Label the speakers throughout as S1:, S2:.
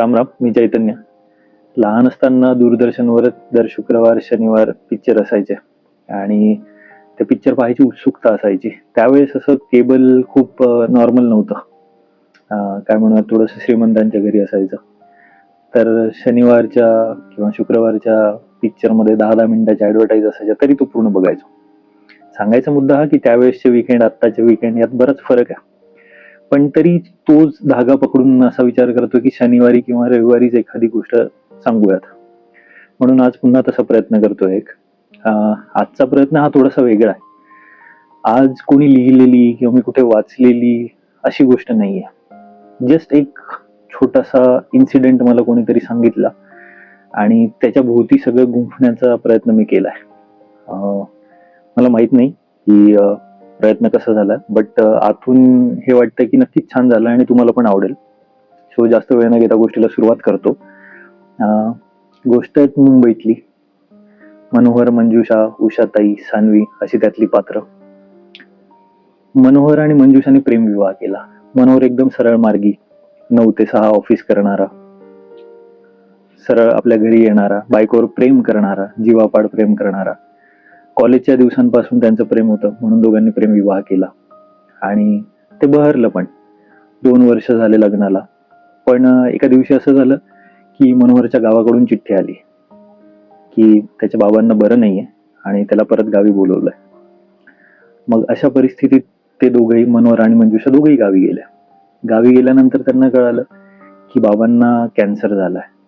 S1: राम राम मी चैतन्य. लहान असताना दूरदर्शनवर दर शुक्रवार शनिवार पिक्चर असायचे. आणि ते पिक्चर पाहायची उत्सुकता असायची. त्यावेळेस असं केबल खूप नॉर्मल नव्हतं. काय म्हणूया थोडंसं श्रीमंतांच्या घरी असायचं. तर शनिवारच्या किंवा शुक्रवारच्या पिक्चरमध्ये दहा दहा मिनिटाच्या ॲडव्हर्टाईज असायच्या तरी तो पूर्ण बघायचो. सांगायचा मुद्दा हा की त्यावेळेसचे विकेंड आत्ताचे विकेंड यात बराच फरक आहे. पण तरी तोच धागा पकडून असा विचार करतो की शनिवारी किंवा रविवारीच एखादी गोष्ट सांगूयात. म्हणून आज पुन्हा तसा प्रयत्न करतोय एक. आजचा प्रयत्न हा थोडासा वेगळा आहे. आज कोणी लिहिलेली किंवा मी कुठे वाचलेली अशी गोष्ट नाही आहे जस्ट एक छोटासा इन्सिडेंट मला कोणीतरी सांगितला आणि त्याच्या भोवती सगळं गुंफण्याचा प्रयत्न मी केला आहे मला माहीत नाही की प्रयत्न कसा झाला? बट आतून हे वाटतं की नक्कीच छान झालं आणि तुम्हाला पण आवडेल. सो जास्त वेळ न घेता गोष्टीला सुरुवात करतो. अं, गोष्ट आहे मुंबईतली. मनोहर मंजुषा उषाताई सानवी अशी त्यातली पात्र. मनोहर आणि मंजुषाने प्रेमविवाह केला. मनोहर एकदम सरळ मार्गी नऊ ते सहा ऑफिस करणारा. सरळ आपल्या घरी येणारा. बायकोवर प्रेम करणारा. जीवापाड प्रेम करणारा. कॉलेजच्या दिवसांपासून त्यांचं प्रेम होतं म्हणून दोघांनी प्रेम विवाह केला. आणि ते बहरलं पण दोन वर्ष झाले लग्नाला. पण एका दिवशी असं झालं की मनोहरच्या गावाकडून चिठ्ठी आली. की त्याच्या बाबांना बरं नाहीये आणि त्याला परत गावी बोलवलंय. मग अशा परिस्थितीत ते दोघंही मनोहर आणि मंजुषा दोघंही गावी गेल्या. गावी गेल्यानंतर त्यांना कळालं की बाबांना कॅन्सर झालाय.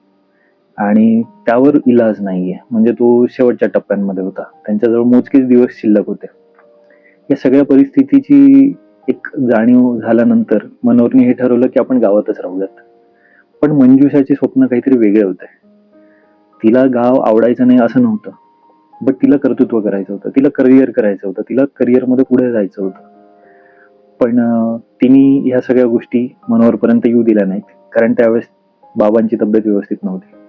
S1: आणि त्यावर इलाज नाहीये. म्हणजे तो शेवटच्या टप्प्यांमध्ये होता. त्यांच्याजवळ मोजकेच दिवस शिल्लक होते. या सगळ्या परिस्थितीची एक जाणीव झाल्यानंतर मनोहरने हे ठरवलं की आपण गावातच राहूयात पण मंजुषाचे स्वप्न काहीतरी वेगळे होते. तिला गाव आवडायचं नाही असं नव्हतं. बट तिला कर्तृत्व करायचं होतं. तिला करिअर करायचं होतं. तिला करिअरमध्ये पुढे जायचं होतं. पण तिने ह्या सगळ्या गोष्टी मनोहरपर्यंत येऊ दिल्या नाहीत. कारण त्यावेळेस बाबांची तब्येत व्यवस्थित नव्हती.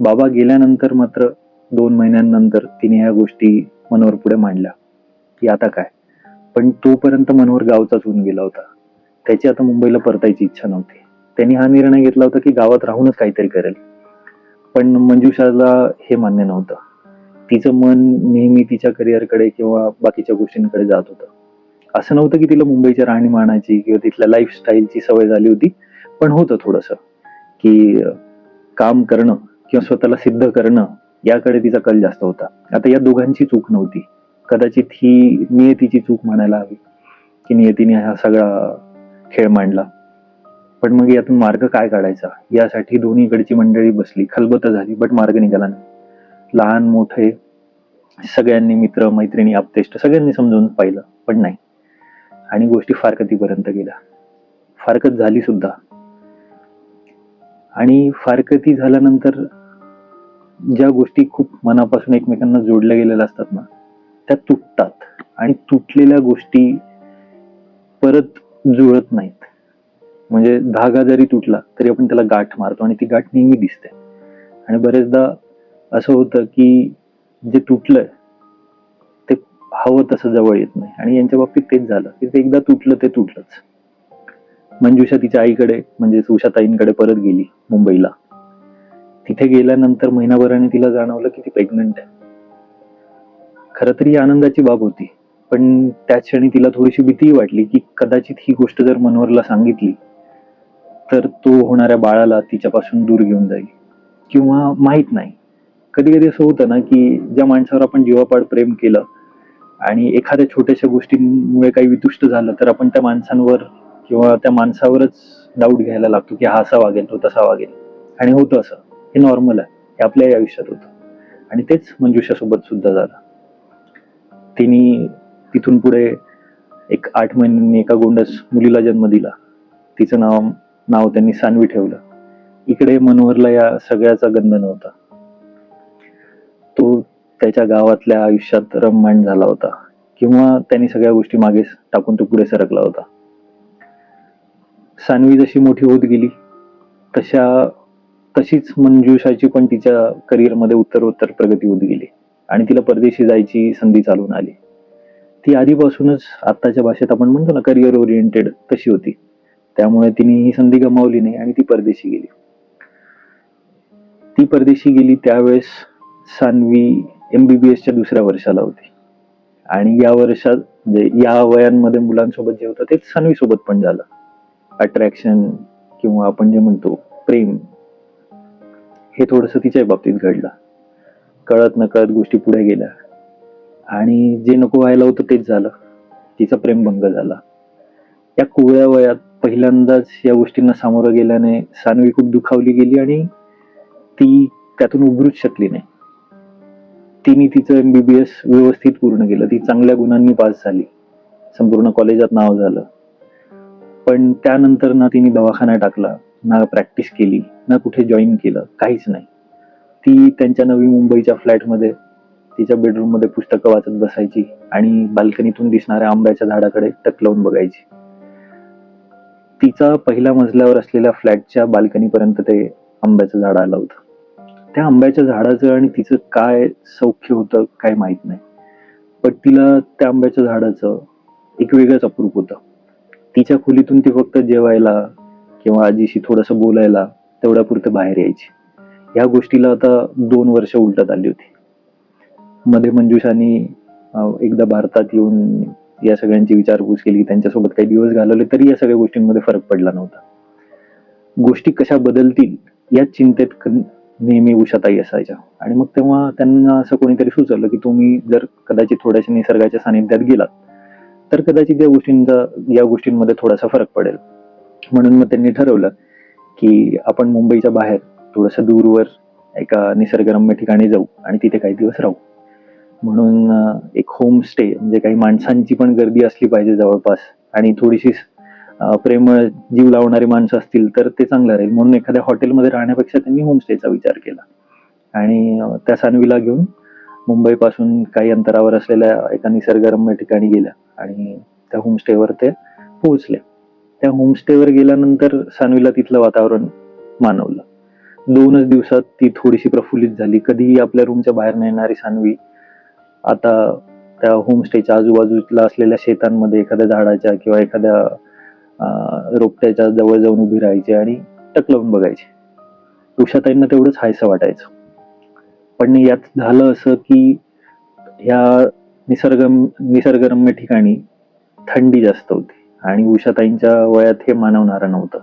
S1: बाबा गेल्यानंतर मात्र दोन महिन्यांनंतर तिने ह्या गोष्टी मनोहर पुढे मांडल्या. की आता काय? पण तोपर्यंत मनोहर गावचाच होऊन गेला होता. त्याची आता मुंबईला परतायची इच्छा नव्हती. त्यांनी हा निर्णय घेतला होता की गावात राहूनच काहीतरी करेल. पण मंजुषाला हे मान्य नव्हतं. तिचं मन नेहमी तिच्या करिअरकडे किंवा बाकीच्या गोष्टींकडे जात होतं. असं नव्हतं की तिला मुंबईच्या राहणीमानाची किंवा तिथल्या लाईफस्टाईलची सवय झाली होती. पण होतं थोडंसं. की काम करणं किंवा स्वतःला सिद्ध करणं याकडे तिचा कल जास्त होता. आता या दोघांची चूक नव्हती. कदाचित ही नियतीची चूक म्हणायला हवी की नियतीने हा सगळा खेळ मांडला. पण मग यातून मार्ग काय काढायचा? यासाठी दोन्हीकडची मंडळी बसली. खलबत झाली बट मार्ग निघाला नाही. लहान मोठे सगळ्यांनी मित्र मैत्रिणी आपतेष्ट सगळ्यांनी समजून पाहिलं पण नाही. आणि गोष्टी फारकतीपर्यंत गेल्या. फारकत झाली सुद्धा. आणि फारकती झाल्यानंतर ज्या गोष्टी खूप मनापासून एकमेकांना जोडल्या गेलेल्या असतात ना त्या तुटतात आणि तुटलेल्या गोष्टी परत जुळत नाहीत. म्हणजे धागा जरी तुटला तरी आपण त्याला गाठ मारतो आणि ती गाठ नेहमी दिसते. आणि बरेचदा असं होतं की जे तुटलंय ते हवं तसं जवळ येत नाही. आणि यांच्या बाबतीत तेच झालं की ते एकदा तुटलं ते तुटलंच. मंजुषा तिच्या आईकडे म्हणजे उषाताईंकडे परत गेली मुंबईला. तिथे गेल्यानंतर महिनाभराने तिला जाणवलं की ती प्रेग्नंट आहे. खरं तर ही आनंदाची बाब होती पण त्याच क्षणी तिला थोडीशी भीतीही वाटली की कदाचित ही गोष्ट जर मनोहरला सांगितली तर तो होणाऱ्या बाळाला तिच्यापासून दूर घेऊन जाईल. किंवा माहीत नाही. कधी कधी असं होतं ना की ज्या माणसावर आपण जीवापाड प्रेम केलं आणि एखाद्या छोट्याशा गोष्टींमुळे काही वितुष्ट झालं तर आपण त्या माणसांवर किंवा त्या माणसावरच डाऊट घ्यायला लागतो की हा असा वागेल तो तसा वागेल. आणि होतं असं. हे नॉर्मल आहे. हे आपल्याही आयुष्यात होतं. आणि तेच मंजुषासोबत सुद्धा झालं. तिने तिथून पुढे एक आठ महिन्यांनी एका गोंडस मुलीला जन्म दिला. तिचं नाव नाव त्यांनी सानवी ठेवलं. इकडे मनोहरला या सगळ्याचा गंध नव्हता. तो त्याच्या गावातल्या आयुष्यात रममाण झाला होता. किंवा त्यांनी सगळ्या गोष्टी मागे टाकून तो पुढे सरकला होता. सानवी जशी मोठी होत गेली तशा तशीच मंजुषाची पण तिच्या करिअरमध्ये उत्तरोत्तर प्रगती होत गेली. आणि तिला परदेशी जायची संधी चालून आली. ती आधीपासूनच आत्ताच्या भाषेत आपण म्हणतो ना करिअर ओरिएंटेड तशी होती. त्यामुळे तिने ही संधी गमावली नाही आणि ती परदेशी गेली. ती परदेशी गेली त्यावेळेस सानवी एम बी बी एसच्या दुसऱ्या वर्षाला होती. आणि या वर्षात म्हणजे या वयांमध्ये मुलांसोबत जे होतं ते सानवी सोबत पण झालं. अट्रॅक्शन किंवा आपण जे म्हणतो प्रेम हे थोडंसं तिच्या बाबतीत घडलं. कळत नकळत गोष्टी पुढे गेल्या. आणि जे नको व्हायला होतं तेच झालं. तिचा प्रेमभंग झाला. या कोवळ्या वयात पहिल्यांदाच या गोष्टींना सामोरं गेल्याने सानवी खूप दुखावली गेली आणि ती त्यातून उभरूच शकली नाही. तिने तिचं एम बी बी एस व्यवस्थित पूर्ण केलं. ती चांगल्या गुणांनी पास झाली. संपूर्ण कॉलेजात नाव झालं. पण त्यानंतर ना तिने दवाखाना टाकला. ना प्रॅक्टिस केली ना कुठे जॉईन केलं काहीच नाही. ती त्यांच्या नवी मुंबईच्या फ्लॅटमध्ये तिच्या बेडरूममध्ये पुस्तकं वाचत बसायची आणि बाल्कनीतून दिसणाऱ्या आंब्याच्या झाडाकडे टक लावून बघायची. तिचा पहिल्या मजल्यावर असलेल्या फ्लॅटच्या बाल्कनीपर्यंत ते आंब्याचं झाड आलं होतं. त्या आंब्याच्या झाडाचं आणि तिचं काय सौख्य होतं काय माहीत नाही. पण तिला त्या आंब्याच्या झाडाचं एक वेगळंच अप्रूप होतं. तिच्या खोलीतून ती फक्त जेवायला किंवा आजीशी थोडंसं बोलायला तेवढ्यापुरतं बाहेर यायची. या गोष्टीला आता दोन वर्ष उलटत आली होती. मध्ये मंजुषानी एकदा भारतात येऊन या सगळ्यांची विचारपूस केली त्यांच्यासोबत काही दिवस घालवले तरी या सगळ्या गोष्टींमध्ये फरक पडला नव्हता. गोष्टी कशा बदलतील या चिंतेत नेहमी उषाताई असायच्या. आणि मग तेव्हा त्यांना असं कोणीतरी सुचवलं की तुम्ही जर कदाचित थोड्याशा निसर्गाच्या सानिध्यात गेलात तर कदाचित या गोष्टींचा या गोष्टींमध्ये थोडासा फरक पडेल. म्हणून मग त्यांनी ठरवलं की आपण मुंबईच्या बाहेर थोडंसं दूरवर एका निसर्गरम्य ठिकाणी जाऊ आणि तिथे काही दिवस राहू. म्हणून एक होमस्टे म्हणजे काही माणसांची पण गर्दी असली पाहिजे जवळपास आणि थोडीशी प्रेमळ जीव लावणारी माणसं असतील तर ते चांगलं राहील. म्हणून एखाद्या हॉटेलमध्ये राहण्यापेक्षा त्यांनी होमस्टेचा विचार केला. आणि त्या सानवीला घेऊन मुंबईपासून काही अंतरावर असलेल्या एका निसर्गरम्य ठिकाणी गेल्या आणि त्या होमस्टेवर ते पोहोचले. त्या होमस्टेवर गेल्यानंतर सानवीला तिथलं वातावरण मानवलं. दोनच दिवसात ती थोडीशी प्रफुल्लित झाली. कधीही आपल्या रूमच्या बाहेर नेणारी येणारी सानवी आता त्या होमस्टेच्या आजूबाजूला असलेल्या शेतांमध्ये एखाद्या झाडाच्या किंवा एखाद्या रोपट्याच्या जवळ जाऊन उभी राहायची आणि टक लावून बघायची. उषाताईंना तेवढंच हायसं वाटायचं. पण यात झालं असं की ह्या निसर्ग निसर्गरम्य ठिकाणी थंडी जास्त होती. आणि उषाताईंच्या वयात हे मानवणारं नव्हतं.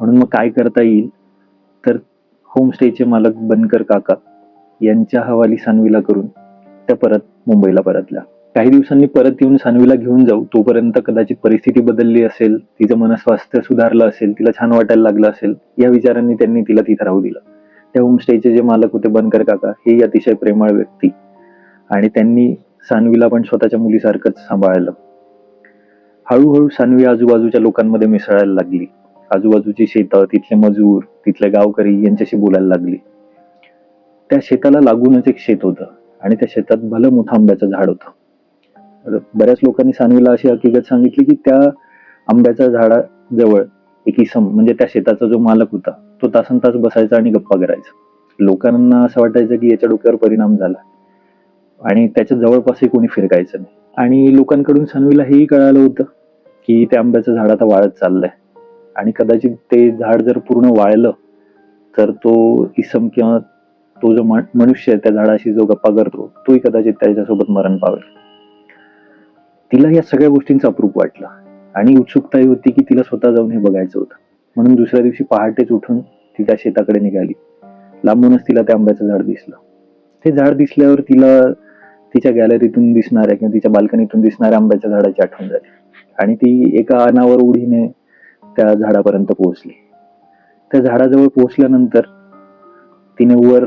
S1: म्हणून मग काय करता येईल? तर होमस्टेचे मालक बनकर काका यांच्या हवाली सानवीला करून त्या परत मुंबईला परतल्या. काही दिवसांनी परत येऊन सानवीला घेऊन जाऊ. तोपर्यंत कदाचित परिस्थिती बदलली असेल तिचं मनस्वास्थ्य सुधारलं असेल तिला छान वाटायला लागलं असेल या विचारांनी त्यांनी तिला तिथं राहू दिलं. त्या होमस्टेचे जे मालक होते बनकर काका हे अतिशय प्रेमळ व्यक्ती. आणि त्यांनी सानवीला पण स्वतःच्या मुलीसारखंच सांभाळलं. हळूहळू सानवी आजूबाजूच्या लोकांमध्ये मिसळायला लागली. आजूबाजूची शेतं तिथले मजूर तिथले गावकरी यांच्याशी बोलायला लागली. त्या शेताला लागूनच एक शेत होतं आणि त्या शेतात भलं मोठं आंब्याचं झाड होतं. बऱ्याच लोकांनी सानवीला अशी हकीकत सांगितली की त्या आंब्याच्या झाडाजवळ एक इसम म्हणजे त्या शेताचा जो मालक होता तो तासन तास बसायचा आणि गप्पा करायचा. लोकांना असं वाटायचं की याच्या डोक्यावर परिणाम झाला आणि त्याच्या जवळपासही कोणी फिरकायचं नाही. आणि लोकांकडून सनवीला हेही कळालं होतं की त्या आंब्याचं झाड आता वाळत चाललंय. आणि कदाचित ते झाड जर पूर्ण वाळलं तर तो इसम किंवा तो जो मनुष्य आहे त्या झाडाशी जो गप्पा करतो तोही कदाचित त्याच्यासोबत मरण पावेल. तिला या सगळ्या गोष्टींचा अप्रूप वाटला. आणि उत्सुकताही होती की तिला स्वतः जाऊन हे बघायचं होतं. म्हणून दुसऱ्या दिवशी पहाटेच उठून ती त्या शेताकडे निघाली. लांबूनच तिला त्या आंब्याचं झाड दिसलं. ते झाड दिसल्यावर तिला तिच्या गॅलरीतून दिसणाऱ्या किंवा तिच्या बाल्कनीतून दिसणाऱ्या आंब्याच्या झाडाची आठवण झाली. आणि ती एका अनावर उडीने त्या झाडापर्यंत पोहोचली. त्या झाडाजवळ पोहोचल्यानंतर तिने वर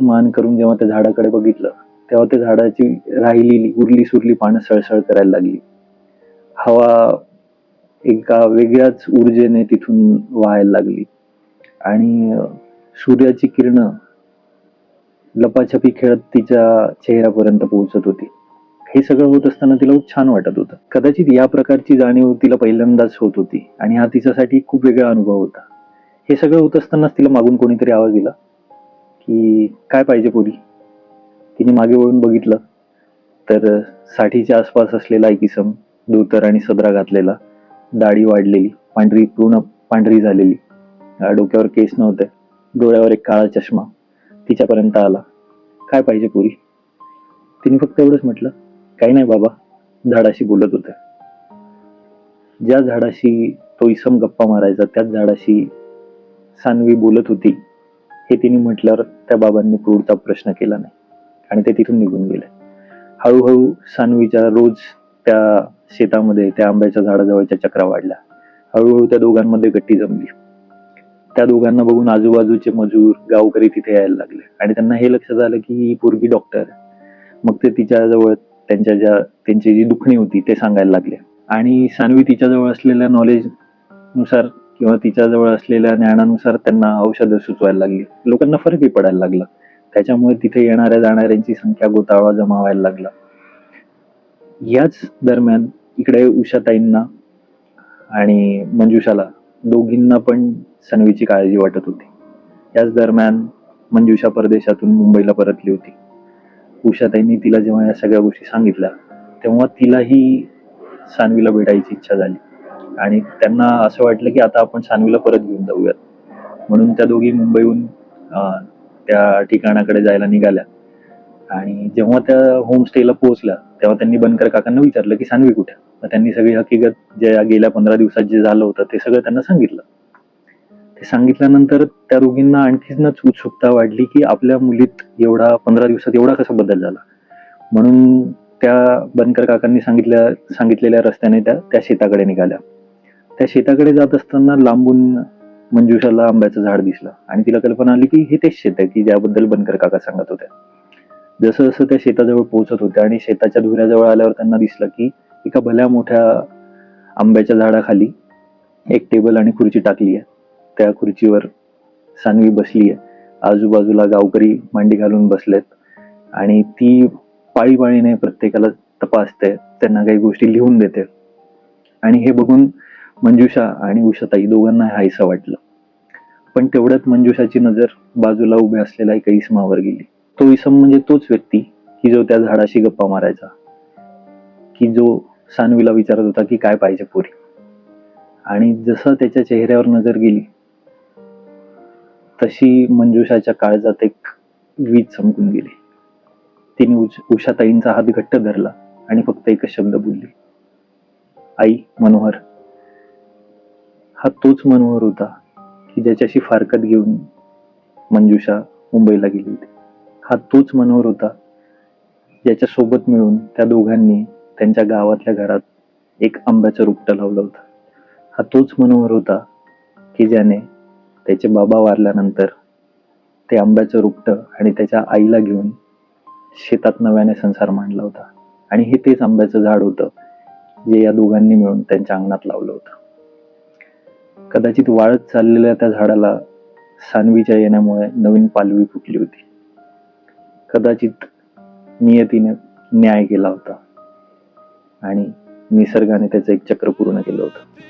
S1: मान करून जेव्हा त्या झाडाकडे बघितलं तेव्हा त्या झाडाची राहिलेली उरली सुरली पानं सळसळ करायला लागली. हवा एका वेगळ्याच ऊर्जेने तिथून वाहायला लागली. आणि सूर्याची किरणं लपाछपी खेळत तिच्या चेहऱ्यापर्यंत पोहोचत होती. हे सगळं होत असताना तिला खूप छान वाटत होतं. कदाचित या प्रकारची जाणीव तिला पहिल्यांदाच होत होती आणि हा तिच्यासाठी खूप वेगळा अनुभव होता. हे सगळं होत असतानाच तिला मागून कोणीतरी आवाज दिला की काय पाहिजे पोरी? तिने मागे वळून बघितलं तर साठीच्या आसपास असलेला एक इसम धोतर आणि सदरा घातलेला दाढी वाढलेली पांढरी पूर्ण पांढरी झालेली डोक्यावर केस नव्हते डोळ्यावर एक काळा चष्मा तिच्यापर्यंत आला. काय पाहिजे पुरी? तिने फक्त एवढंच म्हटलं काही नाही बाबा झाडाशी बोलत होते. ज्या झाडाशी तो इसम गप्पा मारायचा त्याच झाडाशी सानवी बोलत होती हे तिने म्हटल्यावर त्या बाबांनी पुढचा प्रश्न केला नाही आणि ते तिथून निघून गेले. हळूहळू सानवीच्या रोज त्या शेतामध्ये त्या आंब्याच्या झाडाजवळच्या चक्रा वाढल्या. हळूहळू त्या दोघांमध्ये गट्टी जमली. त्या दोघांना बघून आजूबाजूचे मजूर गावकरी तिथे यायला लागले. आणि त्यांना हे लक्षात आलं की ही पोरगी डॉक्टर मग ते तिच्याजवळ त्यांच्या ज्या त्यांची जी दुखणी होती ते सांगायला लागले. आणि सानवी तिच्याजवळ असलेल्या नॉलेजनुसार किंवा तिच्याजवळ असलेल्या ज्ञानानुसार त्यांना औषधं सुचवायला लागली. लोकांना फरकही पडायला लागला. त्याच्यामुळे तिथे येणाऱ्या जाणाऱ्यांची संख्या गोतावळा जमा व्हायला लागला. याच दरम्यान इकडे उषाताईंना आणि मंजुषाला दोघींना पण सनवीची काळजी वाटत होती. याच दरम्यान मंजुषा परदेशातून मुंबईला परतली होती. उषाताईंनी तिला जेव्हा या सगळ्या गोष्टी सांगितल्या तेव्हा तिलाही सानवीला भेटायची इच्छा झाली. आणि त्यांना असं वाटलं की आता आपण सानवीला परत घेऊन जाऊयात. म्हणून त्या दोघी मुंबईहून त्या ठिकाणाकडे जायला निघाल्या. आणि जेव्हा त्या होमस्टेला पोहोचल्या तेव्हा त्यांनी बनकर काकांना विचारलं की सानवी कुठे? मग त्यांनी सगळी हकीकत जे गेल्या पंधरा दिवसात जे झालं होतं ते सगळं त्यांना सांगितलं. ते सांगितल्यानंतर त्या रोगींना आणखीनच उत्सुकता वाढली की आपल्या मुलीत एवढा पंधरा दिवसात एवढा कसा बदल झाला? म्हणून त्या बनकर काकांनी सांगितल्या सांगितलेल्या रस्त्याने त्या त्या शेताकडे निघाल्या. त्या शेताकडे जात असताना लांबून मंजुषाला आंब्याचं झाड दिसलं आणि तिला कल्पना आली की हे तेच शेत आहे की ज्याबद्दल बनकर काका सांगत होत्या. जसं जसं त्या शेताजवळ पोहोचत होत्या आणि शेताच्या धुऱ्याजवळ आल्यावर त्यांना दिसलं की एका भल्या मोठ्या आंब्याच्या झाडाखाली एक टेबल आणि खुर्ची टाकली आहे. त्या खुर्चीवर सानवी बसली आहे. आजूबाजूला गावकरी मांडी घालून बसलेत आणि ती पाळीपाळीने प्रत्येकाला तपासते त्यांना काही गोष्टी लिहून देते. आणि हे बघून मंजुषा आणि उषाताई दोघांना हायसं वाटलं. पण तेवढ्यात मंजुषाची नजर बाजूला उभ्या असलेल्या एका इसमावर गेली. तो इसम म्हणजे तोच व्यक्ती की जो त्या झाडाशी गप्पा मारायचा. की जो सानवीला विचारत होता की काय पाहिजे पुरी. आणि जसं त्याच्या चेहऱ्यावर नजर गेली तशी मंजुषाच्या काळजात एक वीज चमकून गेली. तिने उष- उषाताईंचा हात घट्ट धरला आणि फक्त एकच शब्द बोलली. आई मनोहर. हा तोच मनोहर होता की ज्याच्याशी फारकत घेऊन मंजुषा मुंबईला गेली होती. हा तोच मनोहर होता. ज्याच्या सोबत मिळून त्या दोघांनी त्यांच्या गावातल्या घरात एक आंब्याचं रुपटं लावलं होतं. हा तोच मनोहर होता की ज्याने त्याचे बाबा वारल्यानंतर ते आंब्याचं रुपटं आणि त्याच्या आईला घेऊन शेतात नव्याने संसार मांडला होता. आणि हे तेच आंब्याचं झाड होतं जे या दोघांनी मिळून त्यांच्या अंगणात लावलं होतं. कदाचित वाळत चाललेल्या त्या झाडाला सानवीच्या येण्यामुळे नवीन पालवी फुटली होती. कदाचित नियतीने न्याय केला होता. आणि निसर्गाने त्याचं एक चक्र पूर्ण केलं होतं.